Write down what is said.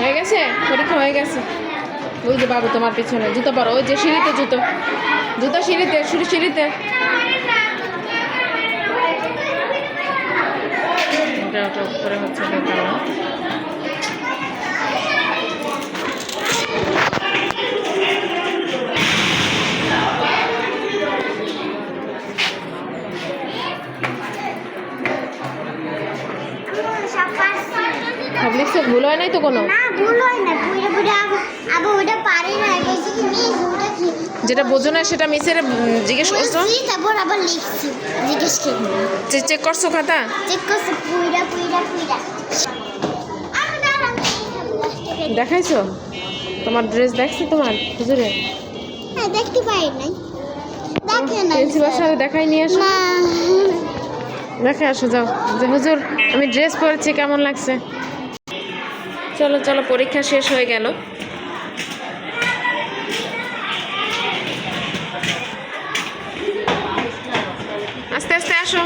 হয়ে গেছে? পরীক্ষা হয়ে গেছে। ওই যে বাবু তোমার পিছনে, জুতো পরো, ওই যে সিঁড়িতে জুতো। জুতো সিঁড়িতে শুরু সিঁড়িতে। ওটা উপরে হচ্ছে সব লিখছে ভুল হয় নাই তো কোনো? না ভুল হয় না পুরো পুরো আবার ওটা পারি না কি মিস ওটা কি? যেটা বোঝো না সেটা মিসের জিজ্ঞেস করছ? তারপর আবার লিখছি। জিজ্ঞেস করি। চেক করছ খাতা? চেক করছি দেখাইছো? তোমার ড্রেস দেখছ তোমার হুজুরে? হ্যাঁ দেখতে পাই নাই। দেখে না প্রিন্সিপাল সাহেব দেখাই নিয়ে আসো। দেখে আসো যাও। যে হুজুর আমি ড্রেস পরেছি কেমন লাগছে? চলো চলো পরীক্ষা শেষ হয়ে গেল। আস্তে আস্তে আসো।